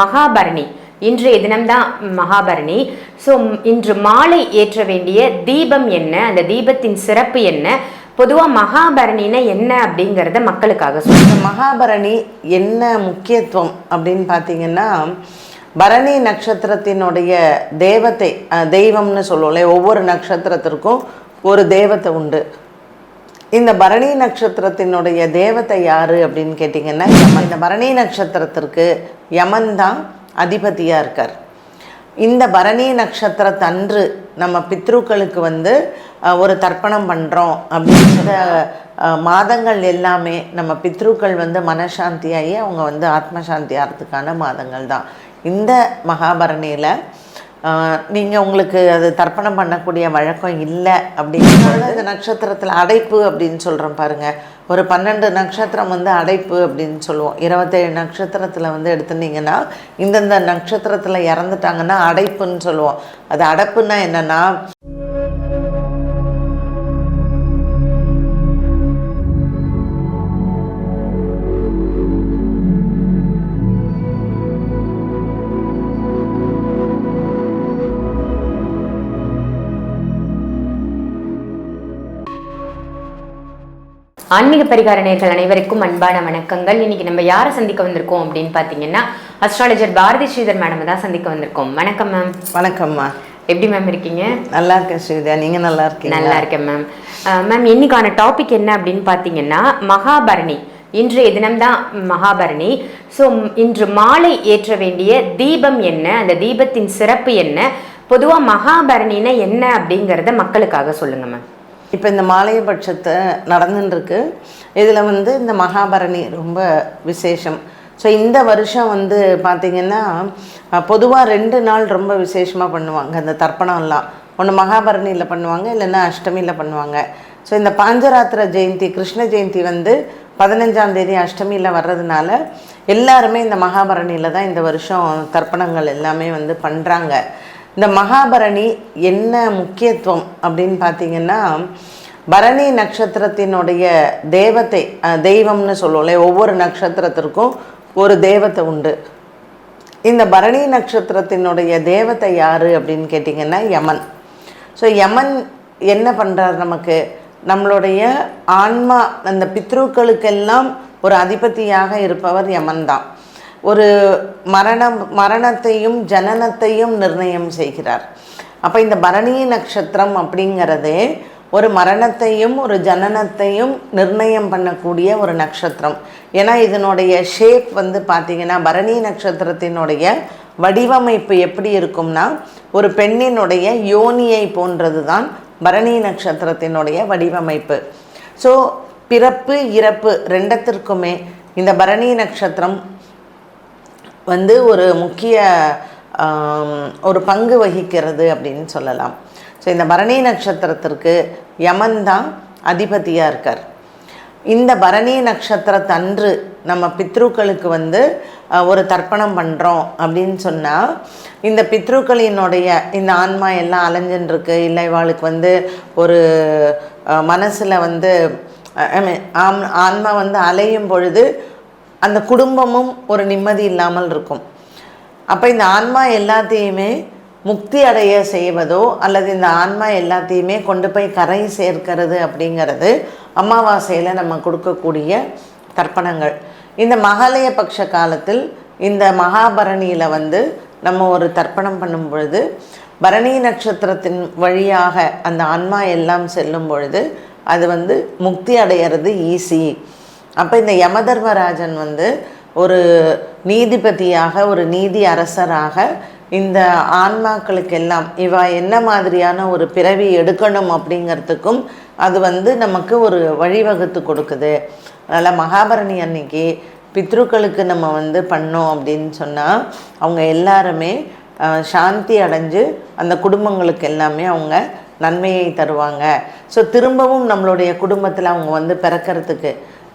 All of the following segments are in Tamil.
மகாபரணி. இன்றைய தினம்தான் மகாபரணி. ஸோ இன்று மாலை ஏற்ற வேண்டிய தீபம் என்ன? அந்த தீபத்தின் சிறப்பு என்ன? பொதுவாக மகாபரணினா என்ன அப்படிங்கிறத மக்களுக்காக சொல்லுங்கள் மகாபரணி என்ன முக்கியத்துவம் அப்படின்னு பார்த்தீங்கன்னா பரணி நட்சத்திரத்தினுடைய தேவத்தை தெய்வம்னு சொல்லுவோம்ல ஒவ்வொரு நட்சத்திரத்திற்கும் ஒரு தெய்வத்தை உண்டு. இந்த பரணி நட்சத்திரத்தினுடைய தேவதை யாரு அப்படின்னு கேட்டிங்கன்னா யமன் இந்த பரணி நட்சத்திரத்திற்கு யமன் தான் அதிபதியாக இருக்கார். இந்த பரணி நட்சத்திரத்தன்று நம்ம பித்ருக்களுக்கு வந்து ஒரு தர்ப்பணம் பண்ணுறோம் அப்படின்ற மாதங்கள் எல்லாமே நம்ம பித்ருக்கள் வந்து மனசாந்தியாகி அவங்க வந்து ஆத்மசாந்தி ஆகிறதுக்கான மாதங்கள் தான். இந்த மகாபரணியில் நீங்கள் உங்களுக்கு அது தர்ப்பணம் பண்ணக்கூடிய வழக்கம் இல்லை அப்படிங்கிறது இந்த நட்சத்திரத்தில் அடைப்பு அப்படின்னு சொல்கிறோம் பாருங்கள் ஒரு பன்னெண்டு நட்சத்திரம் வந்து அடைப்பு அப்படின்னு சொல்லுவோம். இருபத்தேழு நட்சத்திரத்தில் வந்து எடுத்துட்டிங்கன்னா இந்தந்த நட்சத்திரத்தில் இறந்துட்டாங்கன்னா அடைப்புன்னு சொல்லுவோம். அது அடைப்புன்னா என்னென்னா ஆன்மீக பரிகார நேயர்கள் அனைவருக்கும் அன்பான வணக்கங்கள். இன்னைக்கு நம்ம யாரை சந்திக்க வந்திருக்கோம் அப்படின்னு பார்த்தீங்கன்னா அஸ்ட்ராலஜர் பாரதி ஸ்ரீதர் மேடம் தான் சந்திக்க வந்திருக்கோம். வணக்கம் மேம் வணக்கம்மா எப்படி மேம் இருக்கீங்க? நல்லா இருக்கேன் ஸ்ரீவித்யா நீங்கள் நல்லா இருக்கீங்க நல்லா இருக்கேன் மேம் மேம் இன்னைக்கான டாபிக் என்ன அப்படின்னு பார்த்தீங்கன்னா மகாபரணி. இன்றைய தினம்தான் மகாபரணி. ஸோ இன்று மாலை ஏற்ற வேண்டிய தீபம் என்ன? அந்த தீபத்தின் சிறப்பு என்ன? பொதுவாக மகாபரணினா என்ன அப்படிங்கிறத மக்களுக்காக சொல்லுங்க மேம் இப்போ இந்த மாலைய பட்சத்தை நடந்துட்டுருக்கு இதில் வந்து இந்த மகாபரணி ரொம்ப விசேஷம். ஸோ இந்த வருஷம் வந்து பார்த்திங்கன்னா பொதுவாக ரெண்டு நாள் ரொம்ப விசேஷமாக பண்ணுவாங்க. அந்த தர்ப்பணம்லாம். ஒன்று மகாபரணியில் பண்ணுவாங்க இல்லைன்னா அஷ்டமியில் பண்ணுவாங்க. ஸோ இந்த பாஞ்சராத்திர ஜெயந்தி கிருஷ்ண ஜெயந்தி வந்து பதினஞ்சாம் தேதி அஷ்டமியில் வர்றதுனால எல்லாருமே இந்த மகாபரணியில் தான் இந்த வருஷம் தர்ப்பணங்கள் எல்லாமே வந்து பண்ணுறாங்க இந்த மகாபரணி என்ன முக்கியத்துவம் அப்படின்னு பார்த்தீங்கன்னா பரணி நட்சத்திரத்தினுடைய தேவத்தை தெய்வம்னு சொல்லுவோம்ல ஒவ்வொரு நட்சத்திரத்திற்கும் ஒரு தேவத்தை உண்டு. இந்த பரணி நட்சத்திரத்தினுடைய தேவத்தை யார் அப்படின்னு கேட்டிங்கன்னா யமன். ஸோ யமன் என்ன பண்ணுறார் நமக்கு? நம்மளுடைய ஆன்மா அந்த பித்ருக்களுக்கெல்லாம் ஒரு அதிபதியாக இருப்பவர் யமன் தான். ஒரு மரணம் மரணத்தையும் ஜனனத்தையும் நிர்ணயம் செய்கிறார். அப்போ இந்த பரணி நட்சத்திரம் அப்படிங்கிறதே ஒரு மரணத்தையும் ஒரு ஜனனத்தையும் நிர்ணயம் பண்ணக்கூடிய ஒரு நட்சத்திரம். ஏன்னா இதனுடைய ஷேப் வந்து பார்த்திங்கன்னா பரணி நட்சத்திரத்தினுடைய வடிவமைப்பு எப்படி இருக்கும்னா ஒரு பெண்ணினுடைய யோனியை போன்றது தான் பரணி நட்சத்திரத்தினுடைய வடிவமைப்பு. ஸோ பிறப்பு இறப்பு ரெண்டத்திற்குமே இந்த பரணி நட்சத்திரம் வந்து ஒரு முக்கிய ஒரு பங்கு வகிக்கிறது அப்படின்னு சொல்லலாம். ஸோ இந்த பரணி நட்சத்திரத்திற்கு யமன் தான் அதிபதியாக இருக்கார். இந்த பரணி நட்சத்திரத்தன்று நம்ம பித்ருக்களுக்கு வந்து ஒரு தர்ப்பணம் பண்ணுறோம் அப்படின்னு சொன்னால் இந்த பித்ருக்களினுடைய இந்த ஆன்மா எல்லாம் அலைஞ்சுன்னு இல்லை இவாளுக்கு வந்து ஒரு மனசில் வந்து ஐ மீன் ஆம் ஆன்மா வந்து அலையும் பொழுது அந்த குடும்பமும் ஒரு நிம்மதி இல்லாமல் இருக்கும். அப்போ இந்த ஆன்மா எல்லாத்தையுமே முக்தி அடைய செய்வதோ அல்லது இந்த ஆன்மா எல்லாத்தையுமே கொண்டு போய் கரை சேர்க்கிறது அப்படிங்கிறது அமாவாசையில் நம்ம கொடுக்கக்கூடிய தர்ப்பணங்கள். இந்த மகாலய பட்ச காலத்தில் இந்த மகாபரணியில் வந்து நம்ம ஒரு தர்ப்பணம் பண்ணும் பொழுது பரணி நட்சத்திரத்தின் வழியாக அந்த ஆன்மா எல்லாம் செல்லும் பொழுது அது வந்து முக்தி அடையிறது ஈஸி. அப்போ இந்த யமதர்மராஜன் வந்து ஒரு நீதிபதியாக ஒரு நீதி அரசராக இந்த ஆன்மாக்களுக்கெல்லாம் இவா என்ன மாதிரியான ஒரு பிறவி எடுக்கணும் அப்படிங்கிறதுக்கும் அது வந்து நமக்கு ஒரு வழிவகுத்து கொடுக்குது. அதனால் மகாபரணி அன்னைக்கு பித்ருக்களுக்கு நம்ம வந்து பண்ணோம் அப்படின்னு சொன்னால் அவங்க எல்லாருமே சாந்தி அடைஞ்சு அந்த குடும்பங்களுக்கு எல்லாமே அவங்க நன்மையை தருவாங்க. ஸோ திரும்பவும் நம்மளுடைய குடும்பத்தில் அவங்க வந்து பிறக்கிறதுக்கு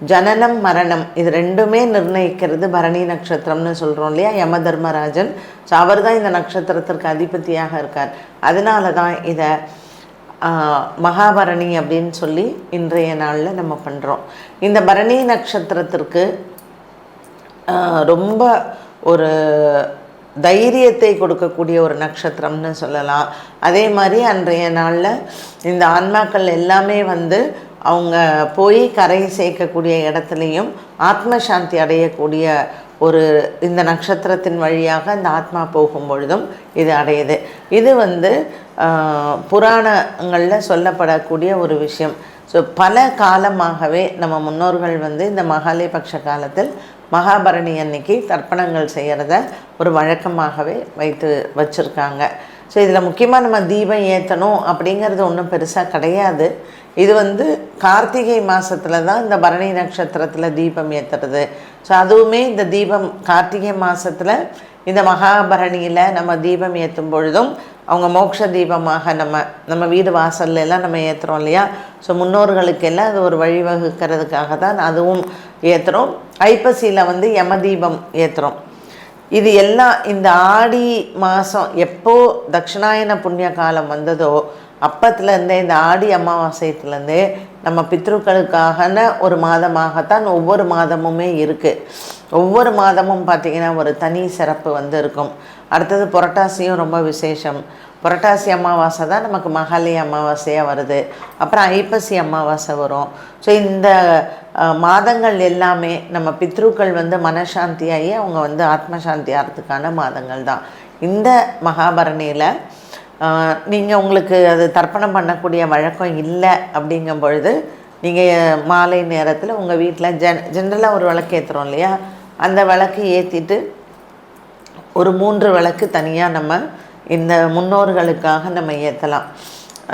ஜனனம் மரணம் இது ரெண்டுமே நிர்ணயிக்கிறது பரணி நட்சத்திரம்னு சொல்கிறோம் இல்லையா? யம தர்மராஜன் ஸோ அவர் தான் இந்த நட்சத்திரத்திற்கு அதிபதியாக இருக்கார். அதனால தான் இதை மகாபரணி அப்படின்னு சொல்லி இன்றைய நாளில் நம்ம பண்ணுறோம் இந்த பரணி நட்சத்திரத்திற்கு ரொம்ப ஒரு தைரியத்தை கொடுக்கக்கூடிய ஒரு நட்சத்திரம்னு சொல்லலாம். அதே மாதிரி அன்றைய நாளில் இந்த ஆன்மாக்கள் எல்லாமே வந்து அவங்க போய் கரை சேர்க்கக்கூடிய இடத்துலையும் ஆத்ம சாந்தி அடையக்கூடிய ஒரு இந்த நட்சத்திரத்தின் வழியாக இந்த ஆத்மா போகும் பொழுதும் இது அடையுது. இது வந்து புராணங்களில் சொல்லப்படக்கூடிய ஒரு விஷயம். ஸோ பல காலமாகவே நம்ம முன்னோர்கள் வந்து இந்த மகாலயபக்ஷ காலத்தில் மகாபரணி அன்னைக்கு தர்ப்பணங்கள் செய்கிறத ஒரு வழக்கமாகவே வைத்து வச்சுருக்காங்க. ஸோ இதில் முக்கியமாக நம்ம தீபம் ஏற்றணும் அப்படிங்கிறது ஒன்றும் பெருசாக கிடையாது. இது வந்து கார்த்திகை மாதத்தில் தான் இந்த பரணி நட்சத்திரத்தில் தீபம் ஏற்றுறது ஸோ அதுவுமே இந்த தீபம் கார்த்திகை மாதத்தில் இந்த மகாபரணியில் நம்ம தீபம் ஏற்றும் பொழுதும் அவங்க மோட்ச தீபமாக நம்ம நம்ம வீடு வாசல்ல எல்லாம் நம்ம ஏற்றுறோம் இல்லையா? ஸோ முன்னோர்களுக்கெல்லாம் அது ஒரு வழிவகுக்கிறதுக்காக தான் அதுவும் ஏற்றுறோம் ஐப்பசியில் வந்து யம தீபம் ஏற்றுறோம் இது எல்லாம் இந்த ஆடி மாதம் எப்போ தட்சிணாயன புண்ணிய காலம் வந்ததோ அப்பத்துலேருந்தே இந்த ஆடி அமாவாசைத்துலேருந்தே நம்ம பித்ருக்களுக்காகன ஒரு மாதமாகத்தான் ஒவ்வொரு மாதமுமே இருக்குது ஒவ்வொரு மாதமும் பார்த்திங்கன்னா ஒரு தனி சிறப்பு வந்து இருக்கும் அடுத்தது புரட்டாசியும் ரொம்ப விசேஷம். புரட்டாசி அமாவாசை தான் நமக்கு மகாலய அமாவாசையாக வருது. அப்புறம் ஐப்பசி அமாவாசை வரும். ஸோ இந்த மாதங்கள் எல்லாமே நம்ம பித்ருக்கள் வந்து மனசாந்தியாகி அவங்க வந்து ஆத்மசாந்தி ஆகிறதுக்கான மாதங்கள் தான். இந்த மகாபரணியில் நீங்கள் உங்களுக்கு அது தர்ப்பணம் பண்ணக்கூடிய வழக்கம் இல்லை அப்படிங்கும் பொழுது நீங்கள் மாலை நேரத்தில் உங்கள் வீட்டில் ஜென் ஜென்ரலாக ஒரு விளக்கு ஏற்றுறோம் இல்லையா? அந்த விளக்கு ஏற்றிட்டு ஒரு மூன்று விளக்கு தனியாக நம்ம இந்த முன்னோர்களுக்காக நம்ம ஏற்றலாம்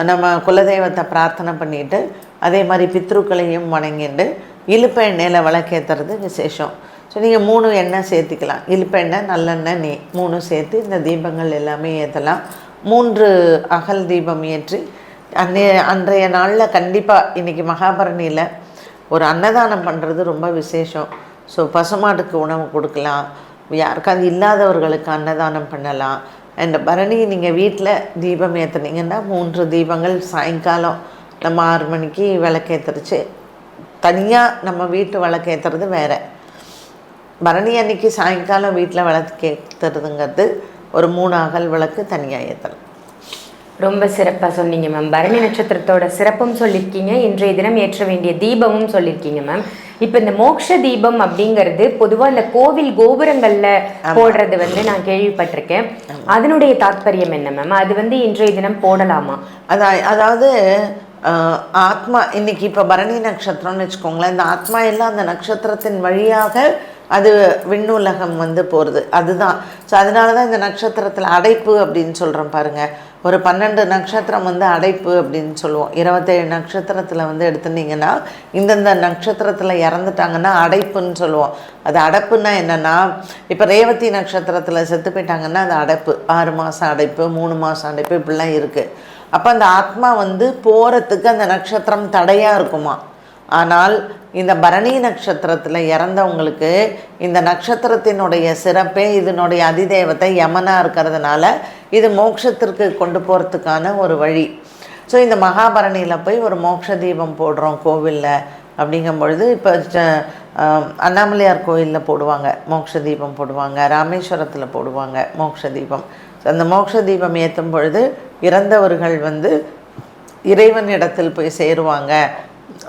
நம்ம குலதெய்வத்தை பிரார்த்தனை பண்ணிட்டு அதே மாதிரி பித்ருக்களையும் வணங்கிட்டு இழுப்ப எண்ணெயில் விளக்கேற்றுறது விசேஷம். ஸோ நீங்கள் மூணு எண்ணெய் சேர்த்துக்கலாம். இழுப்பெண்ணெய் நல்லெண்ணெய் நெய் மூணு சேர்த்து இந்த தீபங்கள் எல்லாமே ஏற்றலாம் மூன்று அகல் தீபம் ஏற்றி அன்றைய அன்றைய நாளில் கண்டிப்பாக இன்றைக்கி மகாபரணியில் ஒரு அன்னதானம் பண்ணுறது ரொம்ப விசேஷம். ஸோ பசுமாட்டுக்கு உணவு கொடுக்கலாம். யாருக்காவது இல்லாதவர்களுக்கு அன்னதானம் பண்ணலாம். அண்ட் பரணி நீங்கள் வீட்டில் தீபம் ஏற்றுனீங்கன்னா மூன்று தீபங்கள் சாயங்காலம் நம்ம ஆறு மணிக்கு விளக்கேற்றுருச்சு தனியாக நம்ம வீட்டு விளக்கேற்றுறது வேறு. பரணி அன்னைக்கு சாயங்காலம் வீட்டில் விளக்கேற்றுறதுங்கிறது ஒரு மூணு அகல் விளக்கு தனியாக ஏற்றலாம் ரொம்ப சிறப்பாக சொன்னீங்க மேம் பரணி நட்சத்திரத்தோட சிறப்பும் சொல்லியிருக்கீங்க இன்றைய தினம் ஏற்ற வேண்டிய தீபமும் சொல்லியிருக்கீங்க மேம் இப்போ இந்த மோட்ச தீபம் அப்படிங்கிறது பொதுவாக இந்த கோவில் கோபுரங்கள்ல போடுறது வந்து நான் கேள்விப்பட்டிருக்கேன். அதனுடைய தாத்பரியம் என்ன மேம் அது வந்து இன்றைய தினம் போடலாமா? அதா அதாவது ஆத்மா இன்னைக்கு இப்போ பரணி நட்சத்திரம்னு வச்சுக்கோங்களேன் இந்த ஆத்மா எல்லாம் அந்த நட்சத்திரத்தின் வழியாக அது விண்ணுலகம் வந்து போகிறது அதுதான். ஸோ அதனால தான் இந்த நட்சத்திரத்தில் அடைப்பு அப்படின்னு சொல்கிறோம் பாருங்கள் ஒரு பன்னெண்டு நட்சத்திரம் வந்து அடைப்பு அப்படின்னு சொல்லுவோம். இருபத்தேழு நட்சத்திரத்தில் வந்து எடுத்துட்டிங்கன்னா இந்தந்த நட்சத்திரத்தில் இறந்துட்டாங்கன்னா அடைப்புன்னு சொல்லுவோம். அது அடைப்புன்னா என்னென்னா இப்போ ரேவதி நட்சத்திரத்தில் செத்து போயிட்டாங்கன்னா அது அடைப்பு. ஆறு மாதம் அடைப்பு மூணு மாதம் அடைப்பு இப்படிலாம் இருக்குது அப்போ அந்த ஆத்மா வந்து போகிறதுக்கு அந்த நட்சத்திரம் தடையாக இருக்குமா? ஆனால் இந்த பரணி நட்சத்திரத்தில் இறந்தவங்களுக்கு இந்த நட்சத்திரத்தினுடைய சிறப்பே இதனுடைய அதிதேவத்தை யமனாக இருக்கிறதுனால இது மோட்சத்திற்கு கொண்டு போகிறதுக்கான ஒரு வழி. ஸோ இந்த மகாபரணியில் போய் ஒரு மோட்ச தீபம் போடுறோம் கோவிலில் அப்படிங்கும் பொழுது இப்போ அண்ணாமலையார் கோயிலில் போடுவாங்க. மோட்ச தீபம் போடுவாங்க ராமேஸ்வரத்தில் போடுவாங்க மோட்ச தீபம். ஸோ அந்த மோட்ச தீபம் ஏற்றும் பொழுது இறந்தவர்கள் வந்து இறைவன் இடத்தில் போய் சேருவாங்க.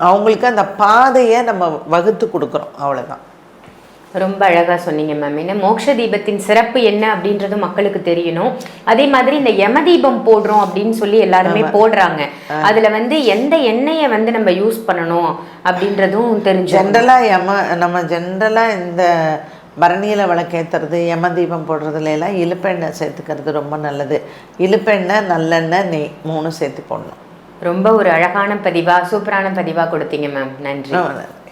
அவங்களுக்கு அந்த பாதையை நம்ம வகுத்து கொடுக்குறோம். அவ்வளோதான் ரொம்ப அழகா சொன்னீங்க மேம் என்ன மோட்ச தீபத்தின் சிறப்பு என்ன அப்படின்றது மக்களுக்கு தெரியணும். அதே மாதிரி இந்த யம தீபம் போடுறோம் அப்படின்னு சொல்லி எல்லாருமே போடுறாங்க. அதுல வந்து எந்த எண்ணெயை வந்து நம்ம யூஸ் பண்ணணும் அப்படின்றதும் தெரிஞ்சு ஜென்ரலாக யம நம்ம ஜென்ரலாக இந்த பரணியில் விளக்கேற்றுறது யம தீபம் போடுறதுல எல்லாம் இழுப்பெண்ணெய் சேர்த்துக்கிறது ரொம்ப நல்லது. இழுப்பெண்ணெய் நல்லெண்ணெய் நெய் மூணு சேர்த்து போடணும். ரொம்ப ஒரு அழகான பதிவா சூப்பரான பதிவா கொடுத்தீங்க மேம் நன்றி நன்றி.